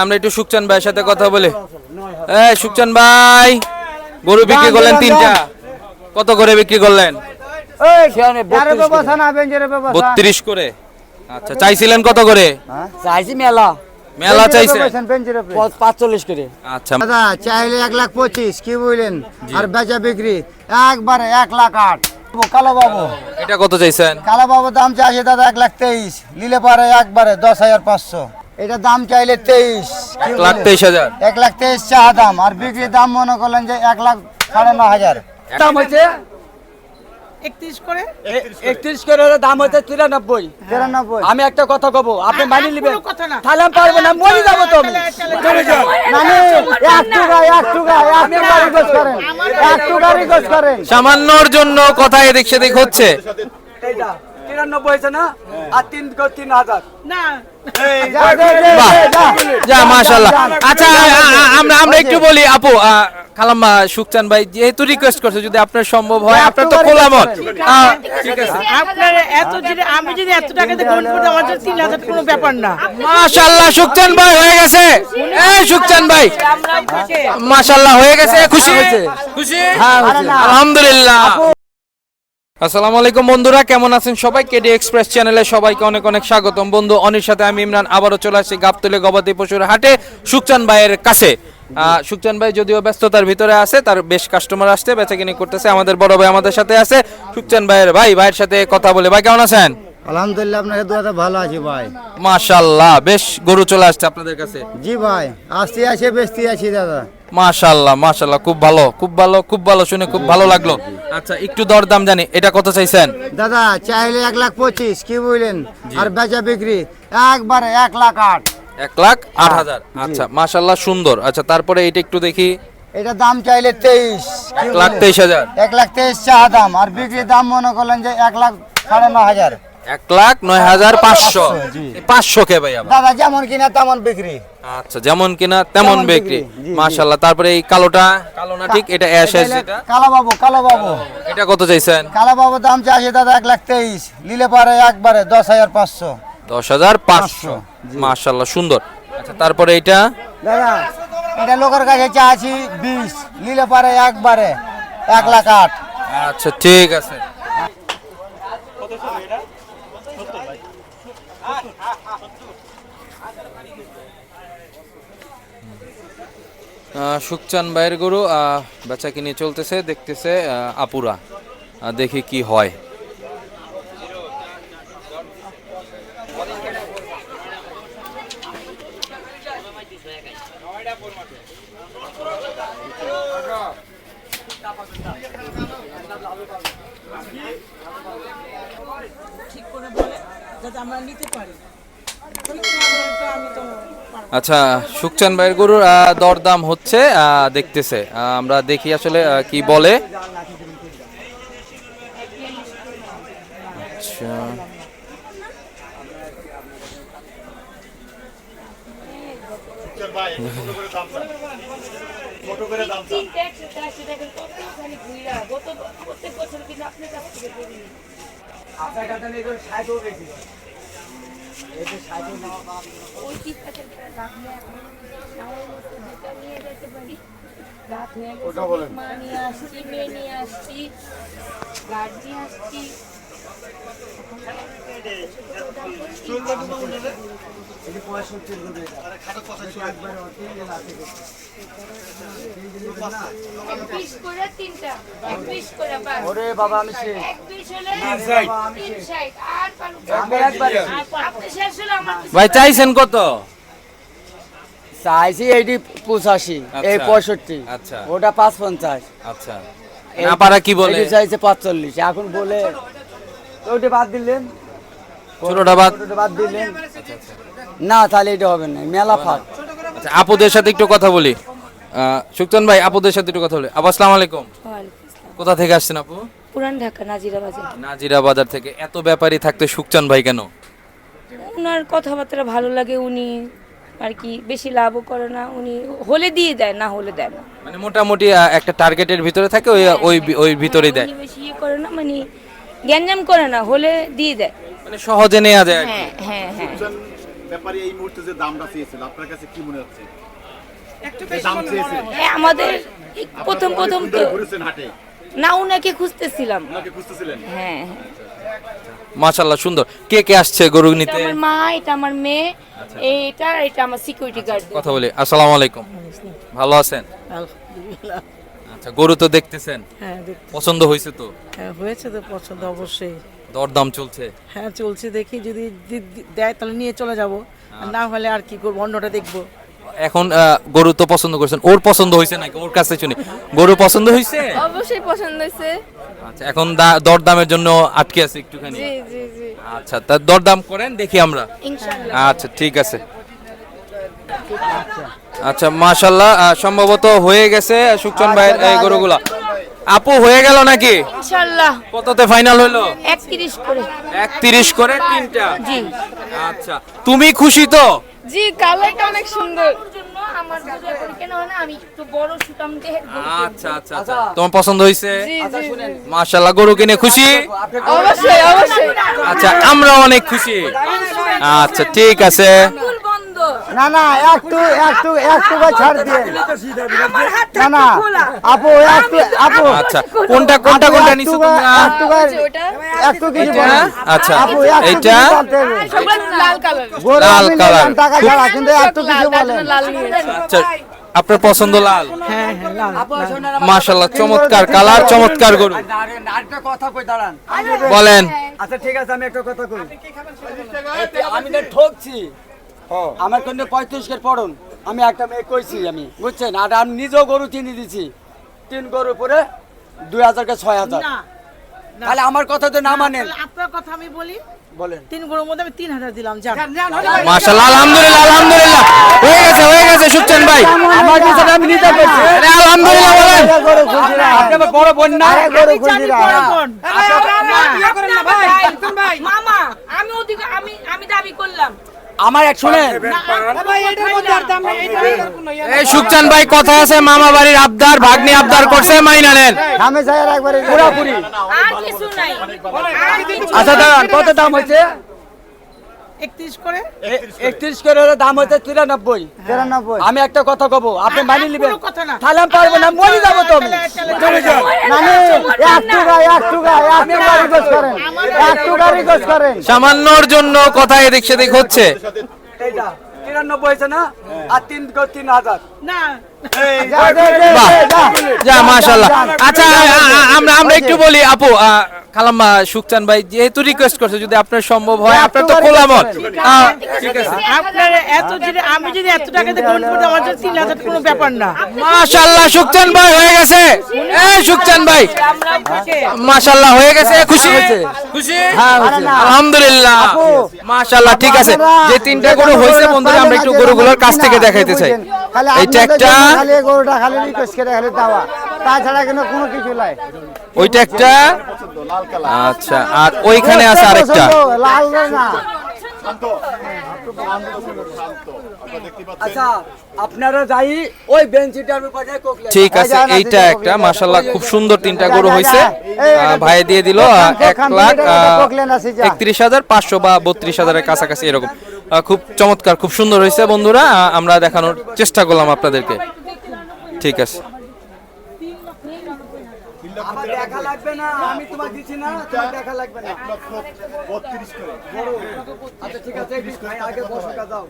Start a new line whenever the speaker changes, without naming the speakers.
আমরা একটু সুকচান ভাইয়ের সাথে কথা বলি। এই সুকচান ভাই গরু বিক্রি করলেন তিনটা। কত করে বিক্রি করলেন? বত্রিশ করে। আচ্ছা চাইছিলেন কত করে?
চাইছি মেলা।
মেলা চাইছে?
পাঁচচল্লিশ করে।
আচ্ছা।
দাদা চাইলে এক লাখ পঁচিশ কি বুঝলেন আর বেচা বিক্রি একবারে এক লাখ আট। কালো বাবু।
এটা কত চাইছেন?
কালো বাবু দাম চাইছে দাদা এক লাখ তেইশ। নিলে পারে একবারে দশ হাজার পাঁচশো। এটা দাম চাইলে তেইশ।
এক লাখ তেইশ হাজার।
এক লাখ তেইশ চা দাম। আর বিক্রির দাম মনে করলেন যে এক লাখ সাড়ে ন হাজার।
দাম হয়েছে
একত্রিশ করে?
একত্রিশ করে দাম তিরানব্বই।
তিরানব্বই।
আমি একটা কথা কব আপনি মানি নেবেন।
কোনো কথা না।
তাহলে আমি পারব না মরে যাব তো আমি।
সামান্যর জন্য কথা এদিক সেদিক হচ্ছে।
এইটা তিরানব্বই হয়েছে না? আর তিন তিন হাজার।
না।
যা, যা, যা,
বাহ।
যা,
যা। মাশাল্লাহ
যা, যা।
আচ্ছা আ- আ- আমরা আমরা একটু বলি আপু খালাম্মা সুকচান ভাই যেহেতু রিকোয়েস্ট করছে যদি আপনার সম্ভব হয়
হ্যাঁ,
আপনার তো খোলা মত ঠিক আছে।
আপনার এত যদি আমি যদি এত টাকাতে গ্রহণ করতে আমার জন্য তিন হাজার কোনো ব্যাপার না।
মাশাল্লাহ সুকচান ভাই হয়ে গেছে। এই সুকচান ভাই। মাশাল্লাহ হয়ে গেছে খুশি? খুশি? আলহামদুলিল্লাহ। আসসালামু আলাইকুম বন্ধুরা কেমন আছেন সবাই? কেডি এক্সপ্রেস চ্যানেলে সবাইকে অনেক অনেক স্বাগতম। বন্ধু অনির সাথে আমি ইমরান আবারও চলে আসছি গাবতলে গবাদি পশুর হাটে সুকচান ভাইয়ের কাছে। সুকচান ভাই যদিও ব্যস্ততার ভিতরে আছে তার বেশ কাস্টমার আসছে বেচাকিনি করতেছে আমাদের বড় ভাই আমাদের সাথে আছে। সুকচান ভাইয়ের ভাই ভাইয়ের সাথে কথা বলে। ভাই কেমন আছেন?
আলহামদুলিল্লাহ আপনাকে দুয়াতে ভালো আছি ভাই।
মাশাল্লাহ বেশ গরু চলে আসছে আপনাদের কাছে।
জি ভাই আসতে আছে বেচতে আছি দাদা।
মাশাল্লাহ মাশাল্লাহ খুব ভালো খুব ভালো খুব ভালো শুনে খুব ভালো লাগল। আচ্ছা একটু দরদাম জানি এটা কত চাইছেন?
দাদা চাইলে এক লাখ পঁচিশ কি বুঝলেন আর বেচা বিক্রি একবারে এক লাখ আট।
এক লাখ আট হাজার। আচ্ছা মাশাল্লাহ সুন্দর। আচ্ছা তারপরে এটা একটু দেখি।
এটা দাম চাইলে তেইশ
এক লাখ তেইশ হাজার।
এক লাখ তেইশ চা দাম আর বিক্রির দাম মনে করলেন যে এক লাখ সাড়ে ন হাজার।
এক লাখ নয় হাজার পাঁচশো। পাঁচশো কে ভাই
দাদা যেমন কিনা তেমন বিক্রি।
আচ্ছা যেমন কিনা তেমন বিক্রি। মাশাল্লাহ তারপরে এই কালোটা? কালো না ঠিক এটা অ্যাশ অ্যাশ যেটা
কালো বাবু কালো বাবু।
এটা কত চাইছেন?
কালো বাবু দাম চাইছে দাদা এক লাখ তেইশ। নিলে পারে একবারে দশ হাজার পাঁচশো।
দশ হাজার পাঁচশো। মাশাল্লাহ সুন্দর। আচ্ছা তারপরে এটা
দাদা এটা লোকের কাছে চাচ্ছি বিশ। নিলে পারে একবারে এক লাখ আট।
আচ্ছা ঠিক আছে। সুকচান ভাইয়ের গরু আহ, বেচা কিনে চলতেছে দেখতেছে আপুরা। দেখি কি হয়।
ঠিক করে বলে যাতে আমরা নিতে পারি। আমি তো
আচ্ছা সুকচান ভাইয়ের গরুর দরদাম হচ্ছে দেখতেছে। আমরা দেখি আসলে কি বলে। আচ্ছা।
করি ওই মতো দুটা নিয়ে যেতে পারি রাত হয়ে গেছে মা নিয়ে আসছি মেয়ে নিয়ে আসছি গার্জি আসছি
ওরে বাবা আমি
ভাই চাইছেন কত?
চাইছি এইটি পঁচাশি এই
আচ্ছা।
পঁয়ষট্টি।
আচ্ছা।
ওটা পাঁচ পঞ্চাশ
আচ্ছা না পারা কি বলে?
চাইছে পাঁচচল্লিশ। এখন বলে ওটা বাদ দিলেন।
ছোটটা বাদ
বাদ দিলেন না তাহলে এটা হবে না মেলা ফাঁক।
আচ্ছা আপুদের সাথে একটু কথা বলি। আহ, সুকচান ভাই আপুদের সাথে একটু কথা বলি। আপু আসসালামু আলাইকুম। কোথা থেকে আসছেন আপু?
পুরান ঢাকা নাজিরা বাজার।
নাজিরা বাজার থেকে। এত ব্যাপারী থাকতে সুকচান ভাই কেন?
ওনার কথাবার্তা ভালো লাগে উনি আর কি বেশি লাভও করে না উনি হলে দিয়ে দেয় না হলে দেয় না।
মানে মোটামুটি একটা টার্গেটের ভিতরে থাকে ওই ওই ওই ভিতরেই দেয়।
বেশি ইয়ে করে না মানে গ্যাঞ্জাম করে না হলে দিয়ে দেয়।
মানে সহজে নেওয়া যায়
হ্যাঁ হ্যাঁ হ্যাঁ।
ব্যাপারে এই মুহূর্তে যে দামটা চেয়েছিল আপনার কাছে কি মনে হচ্ছে?
একটু বেশি মনে হয়।
হ্যাঁ, আমাদের প্রথম প্রথম তো না উনাকে খুঁজতেছিলাম। হ্যাঁ।
মাশাল্লাহ সুন্দর। কে কে আসছে গরু
এটা
নিতে?
আমার মা এটা আমার মেয়ে এইটা এটা আমার সিকিউরিটি গার্ড
কথা বলি। আসসালামু আলাইকুম। ভালো আছেন? আচ্ছা গরু তো দেখতেছেন।
হ্যাঁ
পছন্দ হয়েছে তো?
হ্যাঁ হয়েছে তো পছন্দ অবশ্যই।
দরদাম চলছে।
হ্যাঁ চলছে দেখি যদি দেয় তাহলে নিয়ে চলে যাব। না হলে আর কি করব অন্যটা দেখব।
এখন গরু তো পছন্দ করছেন। ওর পছন্দ হয়েছে নাকি? ওর কাছে শুনি। গরু পছন্দ হয়েছে?
অবশ্যই পছন্দ হয়েছে।
আচ্ছা এখন দরদামের জন্য আটকে আছে একটুখানি।
জি জি জি।
আচ্ছা তা দরদাম করেন দেখি আমরা।
ইনশাআল্লাহ।
আচ্ছা ঠিক আছে। আচ্ছা মাশাল্লাহ আহ, সম্ভবত হয়ে গেছে সুকচন ভাইয়ের এই গরুগুলা। আপু হয়ে গেল নাকি?
ইনশাআল্লাহ
কততে ফাইনাল হলো?
একত্রিশ করে।
একত্রিশ করে তিনটা?
জি।
আচ্ছা তুমি খুশি তো?
জি কালারটা অনেক সুন্দর।
আমার কেন না আমি একটু বড় সুতাম দেহে
আচ্ছা আচ্ছা আচ্ছা তোমার পছন্দ
জি।
মাশাল্লাহ গরু কিনে খুশি?
অবশ্যই অবশ্যই।
আচ্ছা আমরা অনেক খুশি। আচ্ছা ঠিক আছে।
না না একটু একটু একটু ছাড় দিয়ে। না না আপু একটু আপু।
আচ্ছা কোনটা কোনটা কোনটা নিছো তোমরা
একটু একটু কিছু
এটা? আচ্ছা।
আপু হবে।
সবগুলো লাল কালার।
লাল কালার।
টাকা ছাড়া কিন্তু একটু কিছু বলেন
আচ্ছা আপনার পছন্দ লাল?
হ্যাঁ হ্যাঁ
মাশাল্লাহ চমৎকার কালার চমৎকার গরু।
কথা কই দাঁড়ান।
বলেন।
আচ্ছা ঠিক আছে আমি একটা কথা কই। আমি ঠকছি। আমার কিন্তু পঁয়ত্রিশ কের পড়ুন আমি একটা মেয়ে কইছি আমি বুঝছেন আর আমি নিজেও গরু কিনে দিছি তিন গরু পরে দুই হাজার কে ছয় হাজার। তাহলে আমার কথা তো না মানেন
আপনার কথা আমি বলি
বলেন
তিন গরুর মধ্যে আমি তিন হাজার দিলাম যান
মাশাল্লাহ আলহামদুলিল্লাহ আলহামদুলিল্লাহ হয়ে গেছে হয়ে গেছে সুকচন ভাই
আমার বিষয়টা আমি নিতে পারছি
আরে আলহামদুলিল্লাহ বলেন
আরে গরু খুশি না
আপনি আমার বড় বোন না
গরু খুশি না
মামা আমি অধিকার আমি আমি দাবি করলাম
আমার এক শুনেন
এই সুকচান ভাই কথা আছে মামা বাড়ির আবদার ভাগ্নি আবদার করছে মাইনা নেন
আমি যাই একবারে
পুরাপুরি
আর কিছু নাই
আচ্ছা দাঁড়ান কত দাম হয়েছে
করে?
করে। দাম আমি একটা কথা কব আপনি মানি নেবেন।
কোনো
তাহলে আমি পারব না মরে যাব তো আমি। চলে যাও
করেন। করেন।
সামান্যর জন্য কথা এদিক সেদিক হচ্ছে।
এইটা তিরানব্বই হয়েছে না? আর
যা।
আচ্ছা আমরা আমরা একটু বলি আপু খালাম্মা সুকচান ভাই যেহেতু রিকোয়েস্ট করছে যদি আপনার সম্ভব হয় আপনার তো খোলা মত। ঠিক আছে।
আপনার এত যদি আমি যদি এত টাকা দিয়ে কিনবো, আমার জন্য তিন হাজার কোনো ব্যাপার না।
সুকচান ভাই হয়ে গেছে। এই সুকচান ভাই। হয়ে গেছে খুশি? খুশি?
হ্যাঁ, হয়েছে।
আলহামদুলিল্লাহ। ঠিক আছে। যে তিনটা গরু হয়েছে বন্ধুরা আমরা একটু গরুগুলোর কাছ থেকে দেখাইতে চাই। এইটা একটা
খালি গরুটা খালি রিকোয়েস্ট করে খালি দেওয়া তাছাড়া কোনো কিছু নাই।
ওইটা একটা? আচ্ছা আর ওইখানে আছে আরেকটা।
লাল না
আচ্ছা আপনারা যাই ওই বেঞ্চিটার ব্যাপারে
ঠিক আছে এইটা একটা। মাশাল্লাহ খুব সুন্দর তিনটা গরু হয়েছে। ভাই দিয়ে দিল আহ, এক লাখ একত্রিশ হাজার পাঁচশো বা বত্রিশ হাজারের কাছাকাছি এরকম। খুব চমৎকার খুব সুন্দর হয়েছে বন্ধুরা। আমরা দেখানোর চেষ্টা করলাম আপনাদেরকে। ঠিক আছে।
আমার দেখা লাগবে না আমি তোমার দিচ্ছি না তোমার দেখা লাগবে না।
বত্রিশ করে।
আচ্ছা ঠিক আছে আগে বসে যাও